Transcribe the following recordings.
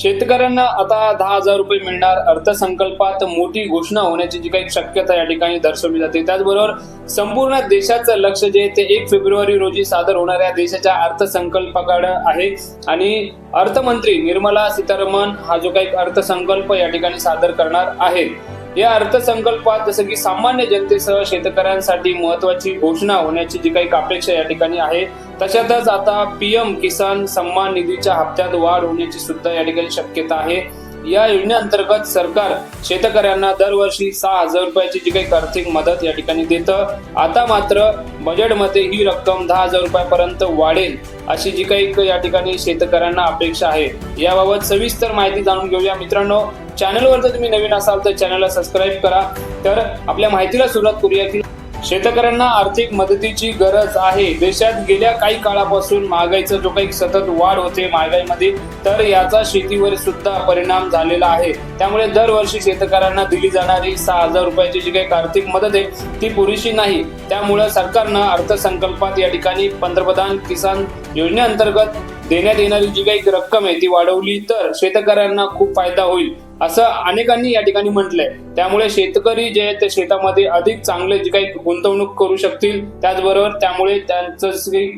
शेतकऱ्यांना आता दहा हजार रुपये मिळणार अर्थसंकल्पात मोठी घोषणा होण्याची जी काही शक्यता या ठिकाणी दर्शवली जाते. त्याचबरोबर संपूर्ण देशाचं लक्ष जे ते एक फेब्रुवारी रोजी सादर होणाऱ्या देशाच्या अर्थसंकल्पाकडे आहे. आणि अर्थमंत्री निर्मला सीतारामन हा जो काही अर्थसंकल्प या ठिकाणी सादर करणार आहेत या अर्थसंकल्पात जसं की सामान्य जनतेसह शेतकऱ्यांसाठी महत्वाची घोषणा होण्याची जी काही अपेक्षा या ठिकाणी आहे. तशातच आता पीएम किसान सन्मान निधीच्या हप्त्यात वाढ होण्याची सुद्धा या ठिकाणी शक्यता आहे. या योजनेअंतर्गत सरकार शेतकऱ्यांना दरवर्षी सहा हजार रुपयाची जी काही आर्थिक मदत या ठिकाणी देतं. आता मात्र बजेटमध्ये ही रक्कम दहा हजार रुपयापर्यंत वाढेल अशी जी काही या ठिकाणी शेतकऱ्यांना अपेक्षा आहे. याबाबत सविस्तर माहिती जाणून घेऊया. मित्रांनो चॅनलवर जर तुम्ही नवीन असाल तर चॅनलला सबस्क्राईब करा. तर आपल्या माहितीला सुरुवात करूया की शेतकऱ्यांना आर्थिक मदतीची गरज आहे. देशात गेल्या काही काळापासून महागाईचा जो काही सतत वाढ होते महागाईमध्ये तर याचा शेतीवर सुद्धा परिणाम झालेला आहे. त्यामुळे दरवर्षी शेतकऱ्यांना दिली जाणारी सहा हजार रुपयाची जी काही आर्थिक मदत आहे ती पुरेशी नाही. त्यामुळे सरकारनं अर्थसंकल्पात या ठिकाणी पंतप्रधान किसान योजनेअंतर्गत देण्यात येणारी जी काही रक्कम आहे ती वाढवली तर शेतकऱ्यांना खूप फायदा होईल. असं अनेकांनी या ठिकाणी म्हटलंय. त्यामुळे शेतकरी जे आहेत ते शेतामध्ये अधिक चांगले जे काही गुंतवणूक करू शकतील त्याचबरोबर त्यामुळे त्यांचं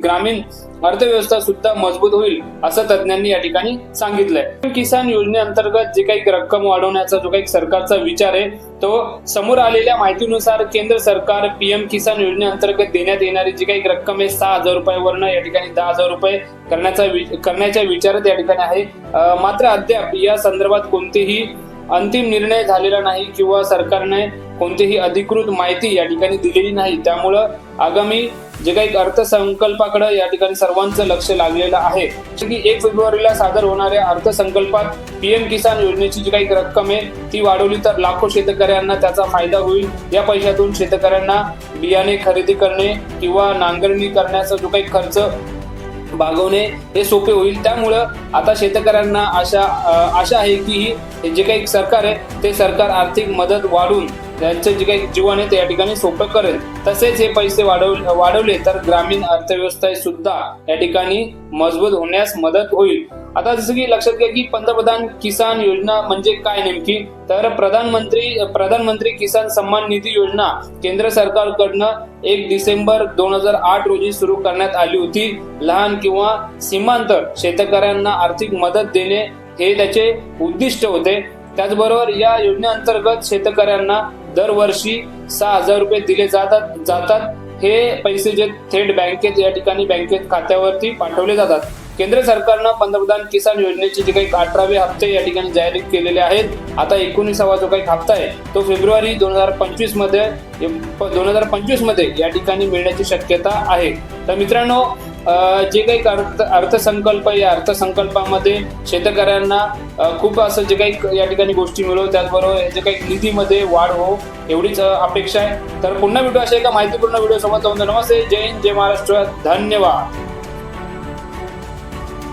ग्रामीण अर्थव्यवस्था सुद्धा मजबूत होईल असं तज्ज्ञांनी या ठिकाणी सांगितलंय. किसान योजनेअंतर्गत जे काही रक्कम वाढवण्याचा जो काही सरकारचा विचार आहे तो समोर आलेल्या माहितीनुसार केंद्र सरकार पीएम किसान योजनेअंतर्गत देण्यात येणारी जी काही रक्कम आहे सहा हजार रुपयावरनं या ठिकाणी दहा हजार रुपये करण्याचा करण्याच्या विचारात या ठिकाणी आहे. मात्र अद्याप या संदर्भात कोणतेही अंतिम निर्णय झालेला नाही किंवा सरकारने कोणतीही अधिकृत माहिती या ठिकाणी दिलेली नाही. त्यामुळं आगामी जे काही अर्थसंकल्पाकडे या ठिकाणी सर्वांचं लक्ष लागलेलं आहे. जसं की एक फेब्रुवारीला सादर होणाऱ्या अर्थसंकल्पात पीएम किसान योजनेची जी काही रक्कम आहे ती वाढवली तर लाखो शेतकऱ्यांना त्याचा फायदा होईल. या पैशातून शेतकऱ्यांना बियाणे खरेदी करणे किंवा नांगरणी करण्याचा जो काही खर्च भागवणे हे सोपे होईल. त्यामुळं आता शेतकऱ्यांना आशा आशा आहे की जे काही सरकार आहे ते सरकार आर्थिक मदत वाढवून त्यांचं जे काही जीवन आहे ते या ठिकाणी सोपं करेल. तसेच हे पैसे वाढवले वाढवले तर ग्रामीण अर्थव्यवस्था सुद्धा या ठिकाणी मजबूत होण्यास मदत होईल. आता जसं की लक्षात घ्या की पंतप्रधान किसान योजना म्हणजे काय नेमकी? तर प्रधानमंत्री प्रधानमंत्री किसान सन्मान निधी योजना केंद्र सरकारकडनं एक डिसेंबर दोन हजार आठ रोजी सुरू करण्यात आली होती. लहान किंवा सीमांत शेतकऱ्यांना आर्थिक मदत देणे हे त्याचे उद्दिष्ट होते. त्याचबरोबर या योजनेअंतर्गत शेतकऱ्यांना दरवर्षी सहा हजार रुपये दिले जातात जातात. हे पैसे जे थेट बँकेत या ठिकाणी बँकेत खात्यावरती पाठवले जातात. केंद्र सरकारनं पंतप्रधान किसान योजनेचे जे काही अठरावे हप्ते या ठिकाणी जाहीर केलेले आहेत आता एकोणीसावा जो काही हप्ता आहे तो फेब्रुवारी दोन हजार पंचवीसमध्ये दोन हजार पंचवीसमध्ये या ठिकाणी मिळण्याची शक्यता आहे. तर मित्रांनो जे काही अर्थ अर्थसंकल्प आहे, या अर्थसंकल्पामध्ये शेतकऱ्यांना खूप असं जे काही या ठिकाणी गोष्टी मिळव त्याचबरोबर जे काही निधीमध्ये वाढ हो एवढीच अपेक्षा आहे. तर पुन्हा व्हिडिओ अशा एका माहितीपूर्ण व्हिडिओ सोबत नमस्ते. जय हिंद जय महाराष्ट्र. धन्यवाद.